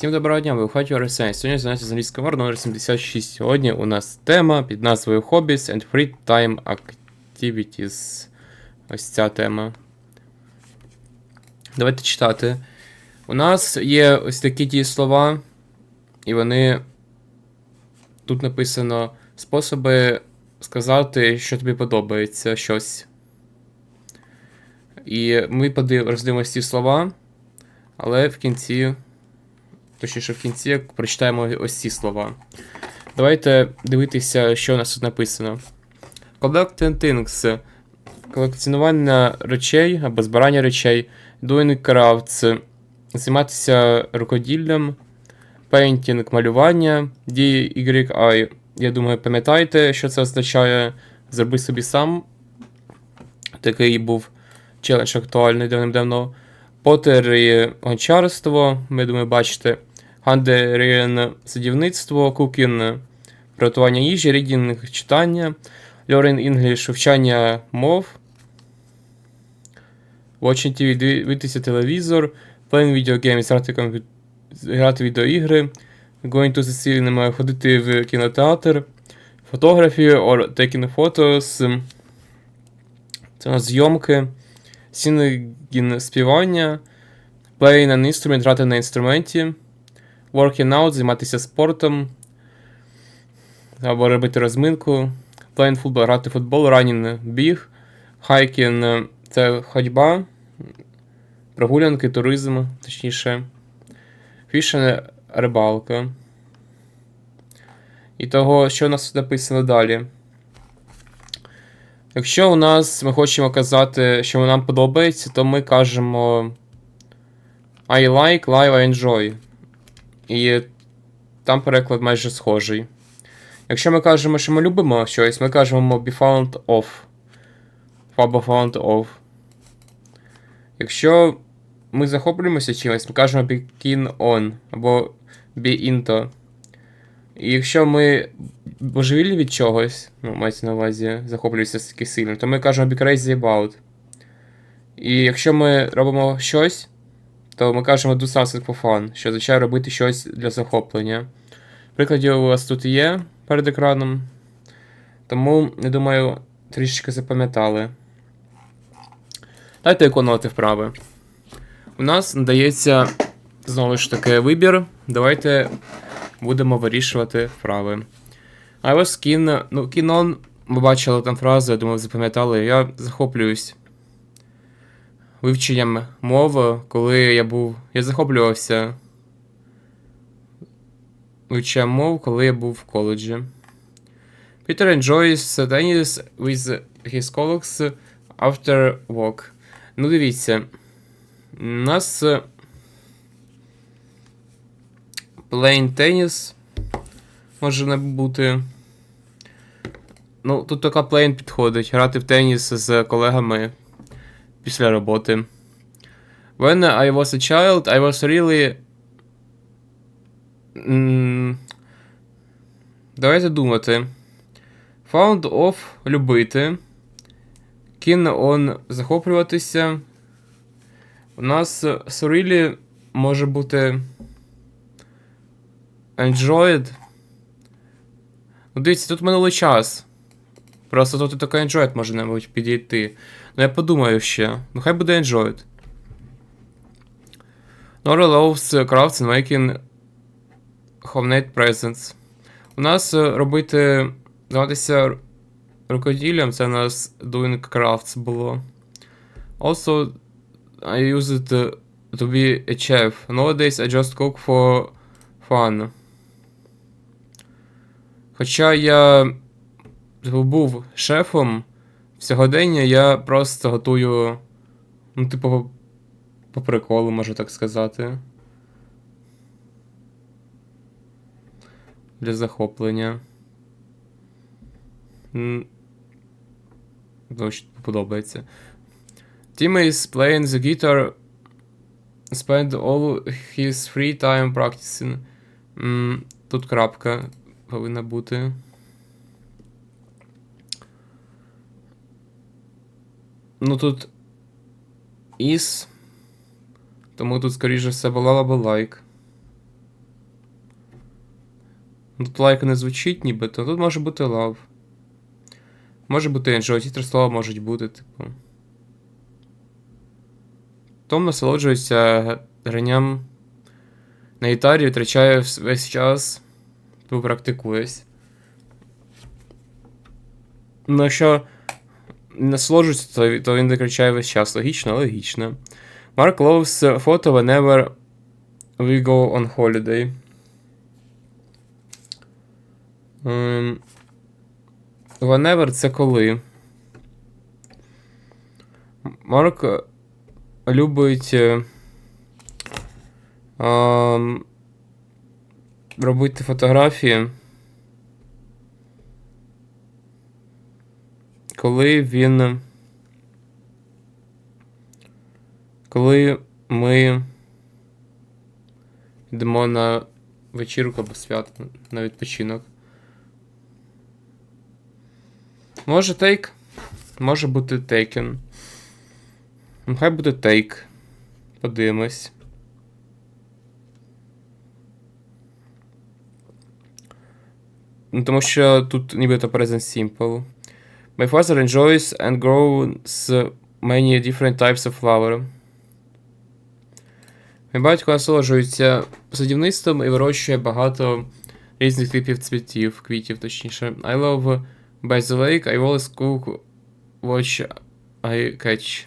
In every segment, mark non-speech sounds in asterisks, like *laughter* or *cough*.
Всім доброго дня, ви хаті Орисень. Сьогодні заняття з англійської мови номер 76. Сьогодні у нас тема під назвою Hobbies and Free Time Activities. Ось ця тема. Давайте читати. У нас є ось такі ті слова, і вони. Тут написано способи сказати, що тобі подобається щось. І ми роздивимося ці слова, але в кінці. Точніше, в кінці прочитаємо ось ці слова. Давайте дивитися, що у нас тут написано. Collecting things. Колекціонування речей або збирання речей. Doing crafts. Займатися рукоділлям. Painting малювання. DIY. Я думаю, пам'ятаєте, що це означає? Зроби собі сам. Такий був челендж актуальний давним-давно. Потері гончарство, ми думаю, бачите. Гандерін садівництво, кукін приготування їжі, рідінг читання, Learning English вивчання мов. Watching TV, дивитися телевізор, playing video games, грати, комп'ю- грати відеоігри, going to the cinema, ходити в кінотеатр, фотографії or taking photos, це у зйомки, singing співання, playing an instrument, грати на інструменті, working out, займатися спортом, або робити розминку, playing football, грати футбол, running, біг, hiking – це ходьба, прогулянки, туризм, точніше, fishing – рибалка. І того, що у нас тут написано далі. Якщо у нас ми хочемо казати, що нам подобається, то ми кажемо I like, live, I enjoy. І там переклад майже схожий. Якщо ми кажемо, що ми любимо щось, ми кажемо be found of. Або found of. Якщо ми захоплюємося чимось, ми кажемо be keen on або be into. І якщо ми божевільні від чогось, ну, мається на увазі, захоплюємося таки сильно, то ми кажемо be crazy about. І якщо ми робимо щось, то ми кажемо do something for fun, що означає робити щось для захоплення. Прикладів у вас тут є перед екраном. Тому, я думаю, трішечки запам'ятали. Дайте виконувати вправи. У нас надається знову ж таки вибір. Давайте будемо вирішувати вправи. I was keen, ну, keen ми бачили там фразу, я думаю, запам'ятали. Я захоплююсь вивченням мови, коли я був. Я захоплювався вивченням мов, коли я був в коледжі. Peter enjoys tennis with his colleagues after work. Ну, дивіться. У нас е, playing tennis може не бути. Ну, тут така playing підходить. Грати в теніс з колегами після роботи. When I was a child, I was really. Давайте думати. Found of любити. Keen on захоплюватися. У нас е, може бути. Enjoyed. Ну, дивіться, тут минулий час. Просто тут і таке enjoyed може, мабуть, підійти. Ну я подумаю ще. Ну хай буде enjoyed. Nora loves crafts and making homemade presents. У нас е, робити. Займатися рукоділлям, це у нас doing crafts було. Also, I use it uh, to be a chef. Nowadays I just cook for fun. Хоча я був шефом, сьогодення я просто готую. Ну, типу, по, приколу, можу так сказати. Для захоплення. Дуже подобається. Is playing the guitar. Spend all his free time practicing. Тут крапка повинна бути. Ну тут is. Тому тут, скоріше все, була б like. Тут лайк не звучить нібито, тут може бути love. Може бути enjoy, ці три слова можуть бути, типу. Том насолоджується гранням на гітарі, витрачає весь час, типу практикуєсь. Ну, якщо насолоджується, то, то він витрачає весь час. Логічно, логічно. Mark loves photo whenever we go on holiday. Ем, Whenever це коли. Марк любить ем, робити фотографії. Коли він. Коли ми йдемо на вечірку або свято, на відпочинок. Може take? Може бути taken. Нехай буде take. Подивимось. Ну, тому що тут нібито present simple. My father enjoys and grows many different types of flower. Мій батько насолоджується садівництвом і вирощує багато різних типів цвітів, квітів, точніше. I love by the lake, I always cook watch I catch.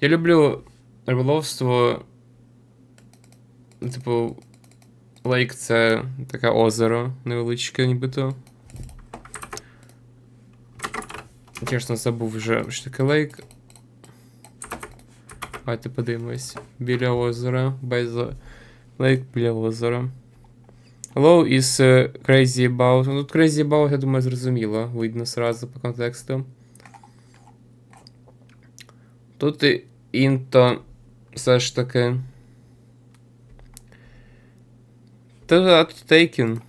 Я люблю риболовство. Типу, лейк це таке озеро невеличке, нібито. Чесно, забув вже, що таке лейк. Давайте подивимось. Біля озера. The lake біля озера. Hello is uh, crazy about. Ну, тут crazy about, я думаю, зрозуміло. Видно сразу по контексту. Тут і інто все ж таки. Та тут taken.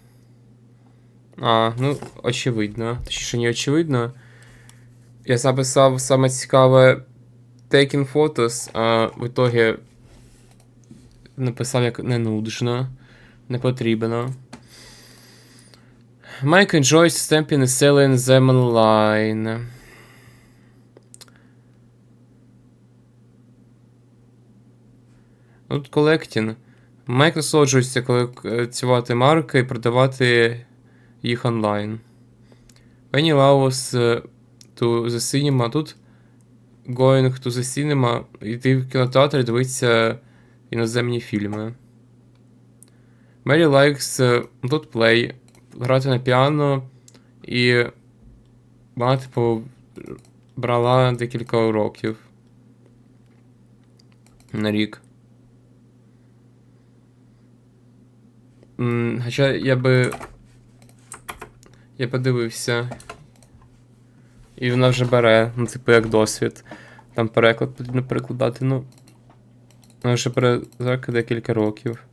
А, ну, очевидно. Точніше, не очевидно. Я записав саме цікаве taken photos, а в итоге написав як не нудно, не потрібно. Mike enjoys stamping and selling them online. Тут колектінг. Майк насолоджується колекціювати марки і продавати їх онлайн. Penny loves uh, to the cinema. Тут going to the cinema, йти в кінотеатр і дивитися іноземні фільми. Mary likes тут play, грати на піано і вона, типу, брала декілька уроків на рік. Хоча я би. Я подивився. І вона вже бере, ну, типу, як досвід. Там переклад потрібно перекладати, ну. Вона вже бере за декілька років.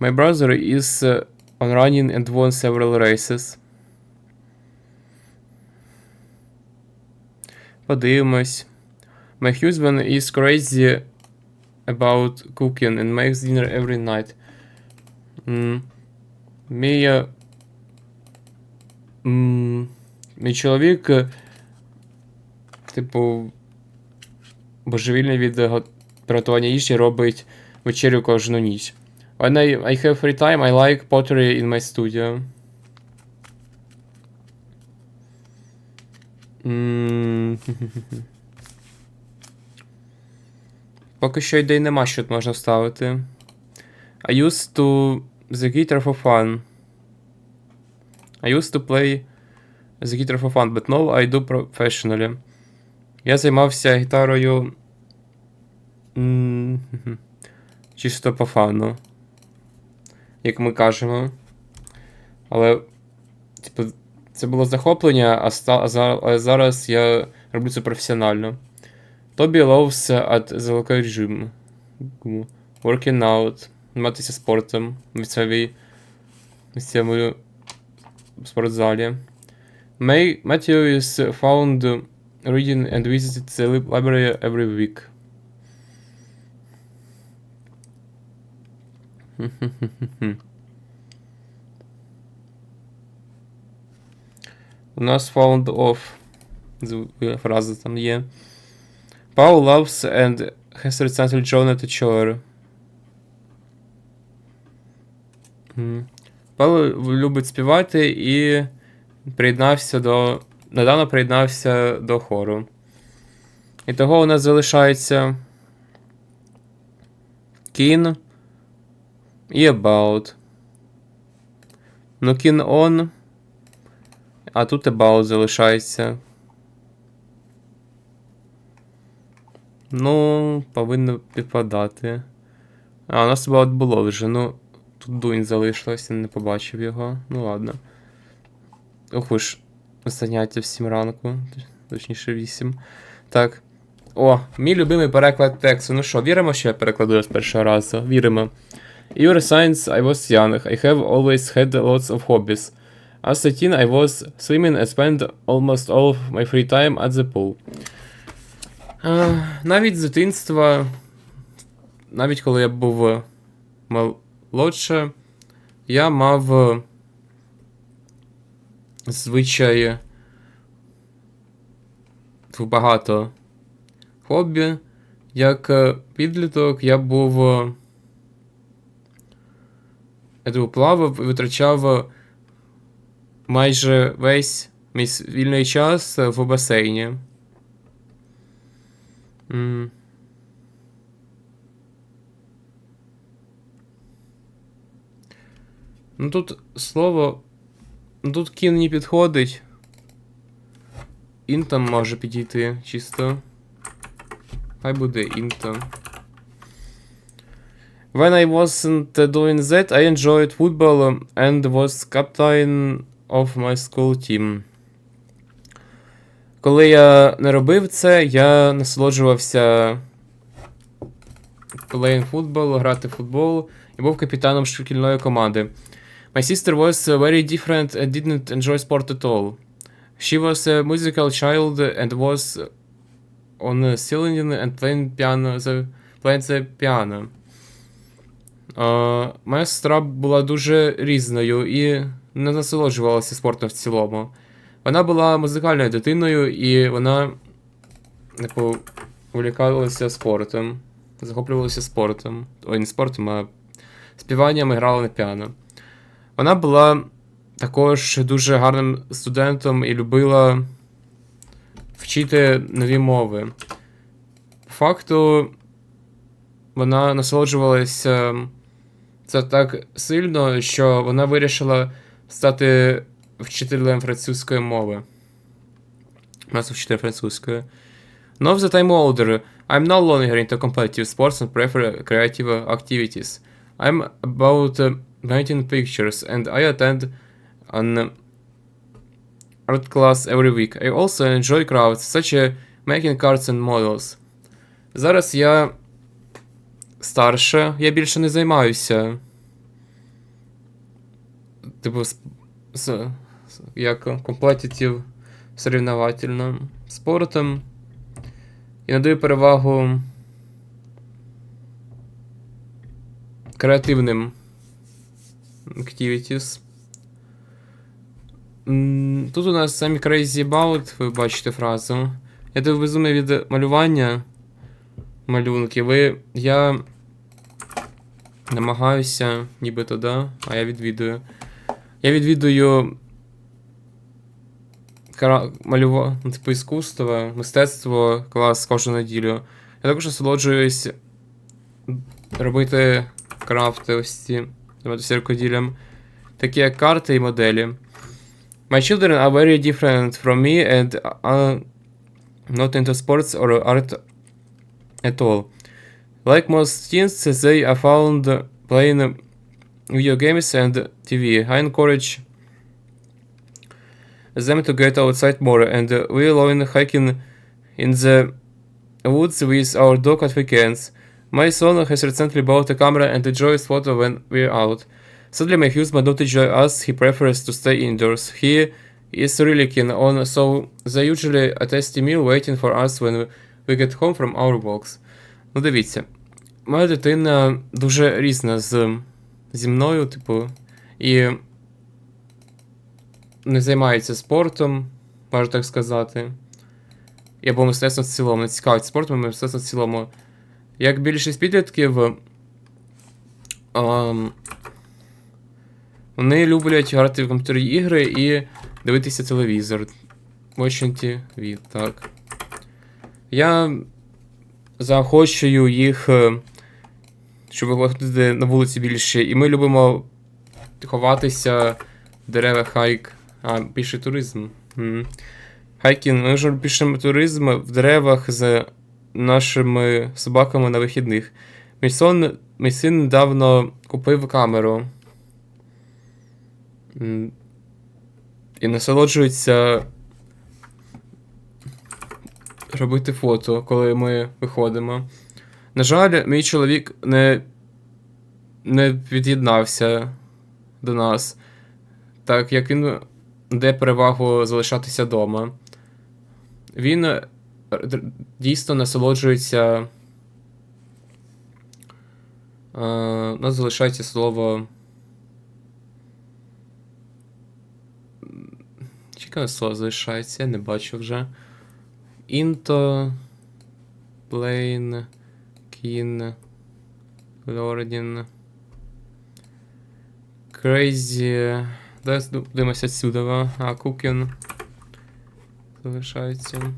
My brother is uh, on running and won several races. Подивимось. My husband is crazy about cooking and makes dinner every night. М. Мій. е, м, Мій чоловік. е, Типу. Божевільний від го- приготування їжі робить вечерю кожну ніч. When I, I have free time, I like pottery in my studio. М, *laughs* Поки що ідей нема, що тут можна вставити. I used to the guitar for fun. I used to play the guitar for fun, but now I do professionally. Я займався гітарою. Чисто по фану. Як ми кажемо. Але, типу, це було захоплення, а, ста, а, зараз я роблю це професіонально. Тобі loves at the gym. Working out. Займатися спортом в місцевій спортзалі. May Matthew is found reading and visits the library every week. *laughs* У нас found off. Фраза там є. Paul loves and has recently joined a chore. Павло hmm. любить співати і. Приєднався до. Недавно приєднався до хору. І того у нас залишається. Keen і About. Ну, Keen on. А тут About залишається. Ну, повинно підпадати. А, у нас About було вже. Ну, тут Дуін залишилося, не побачив його. Ну ладно. Ох уж, заняття в 7 ранку, точніше 8. Так. О, мій любимий переклад тексту. Ну що, віримо, що я перекладу з першого разу? Віримо. Your science, I was young. I have always had lots of hobbies. As a teen, I was swimming and spent almost all of my free time at the pool. Е, навіть з дитинства, навіть коли я був молодше, я мав е, звичай багато хобі. Як е, підліток я був. е, Я думаю, плавав і витрачав е, майже весь мій вільний час в басейні. М. Ну тут слово. Ну тут кін не підходить. Інтом може підійти чисто. Хай буде інтом. When I wasn't doing that, I enjoyed football and was captain of my school team. Коли я не робив це, я насолоджувався playing football, грати в футбол і був капітаном шкільної команди. My sister was uh, very different and didn't enjoy sport at all. She was a musical child and was on a cylinder and playing piano the, playing the piano. Uh, моя сестра була дуже різною і не насолоджувалася спортом в цілому. Вона була музикальною дитиною, і вона типу, увлікалася спортом, захоплювалася спортом. Ой, не спортом, а співанням і грала на піано. Вона була також дуже гарним студентом і любила вчити нові мови. По факту, вона насолоджувалася це так сильно, що вона вирішила стати вчителем французької мови. У нас вчитель французької. No, that I'm older. I'm no longer into competitive sports and prefer creative activities. I'm about uh, painting pictures and I attend an art class every week. I also enjoy crafts, such as making cards and models. Зараз я старше, я більше не займаюся. Типу, сп- як компетитив соревновательним спортом. І надаю перевагу креативним activities. Тут у нас самі crazy about, ви бачите фразу. Я так безумний від малювання малюнків. Ви, я намагаюся, нібито, да, а я відвідую. Я відвідую кара... малюва... ну, типу іскусство, мистецтво клас кожну неділю. Я також насолоджуюсь робити крафти ось ці займатися рукоділлям, такі як карти і моделі. My children are very different from me and are not into sports or art at all. Like most teens, they are found playing video games and TV. I encourage them to get outside more, and we love hiking in the woods with our dog at weekends. My son has recently bought a camera and enjoys photo when we're out. Sadly, my husband not enjoy us. He prefers to stay indoors. He is really keen on, so they usually a tasty meal waiting for us when we get home from our walks. Ну, дивіться, моя дитина дуже різна з, зі мною, типу, і не займається спортом, можна так сказати. Або мистецтвом в цілому, не цікавить спортом, а мистецтвом в цілому. Як більшість підлітків, ем, вони люблять грати в комп'ютерні ігри і дивитися телевізор. Watching TV, так. Я заохочую їх, е, щоб виходити на вулиці більше. І ми любимо ховатися в деревах хайк. А, більше туризм. М. Хайкінг, ми вже пишемо туризм в деревах з нашими собаками на вихідних. Мій мій син недавно купив камеру. І насолоджується робити фото, коли ми виходимо. На жаль, мій чоловік не, не від'єднався до нас, так як він дає перевагу залишатися вдома. Він дійсно насолоджується. Е, у нас залишається слово. Яке слово залишається? Я не бачу вже. Інто. Плейн. Кін. Лордін. Crazy. Давай дивимося сюди. А, Кукін. Залишається.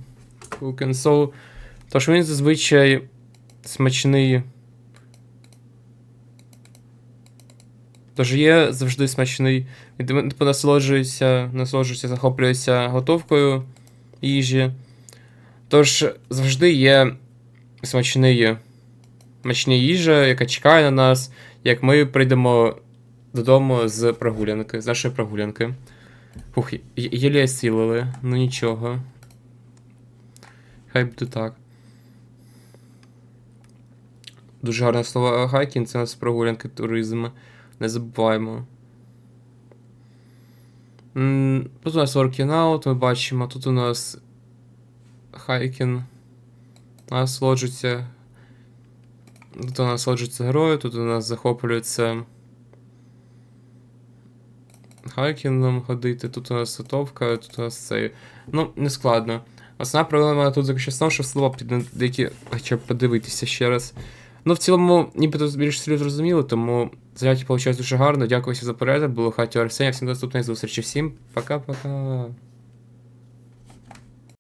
Кукін. So. Тож він зазвичай смачний. Тож є завжди смачний. Він типу насолоджується, насолоджується, захоплюється готовкою їжі. Тож завжди є смачний, смачна їжа, яка чекає на нас, як ми прийдемо додому з прогулянки, з нашої прогулянки. Фух, єлі сілили, ну нічого. Хай буде так. Дуже гарне слово хайкінг, це у нас прогулянки, туризм. Не забуваємо. Тут у нас working out, ми бачимо, тут у нас хайкінг. Насолоджується. Тут у нас насолоджується герої, тут у нас захоплюється хайкінгом ходити, тут у нас готовка, тут у нас це. Ну, не складно. Основна проблема тут заключається в тому, що слова під деякі хоча подивитися ще раз. Ну, в цілому, нібито більш слів зрозуміло, тому заняття вийшло дуже гарно. Дякую за перегляд. Було хаті Арсенія. Всім до наступної зустрічі. Всім пока-пока.